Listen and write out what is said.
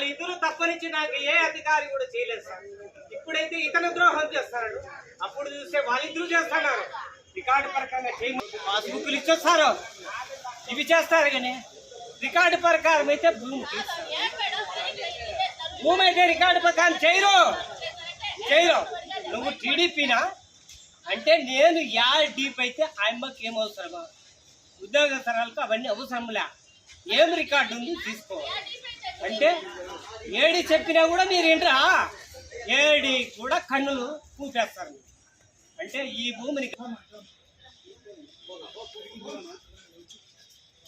నాకు ఏ అధికారి కూడా చేయలేదు సార్. ఇప్పుడైతే ఇతను ద్రోహం చేస్తున్నాడు అప్పుడు చూస్తే వాళ్ళిద్దరూ చేస్తున్నారు. రికార్డు పరకంగా చేయమని పాస్బుక్లు ఇచ్చొస్తారు. ఇవి చేస్తారు కానీ రికార్డు ప్రకారం అయితే భూమి భూమి అయితే రికార్డు ప్రకారం చేయరు. చేయరు. నువ్వు టీడీపీనా? అంటే నేను యా డీప్ అయితే ఆయమ్మకి ఏం అవసరమా ఉద్యోగస్థరాలకు అవన్నీ అవసరంలే. ఏం రికార్డు ఉంది తీసుకోవాలి అంటే ఏడి చెప్పినా కూడా మీరు ఏంట్రా ఏడి కూడా కన్నులు కూపేస్తారు అంటే ఈ భూమిని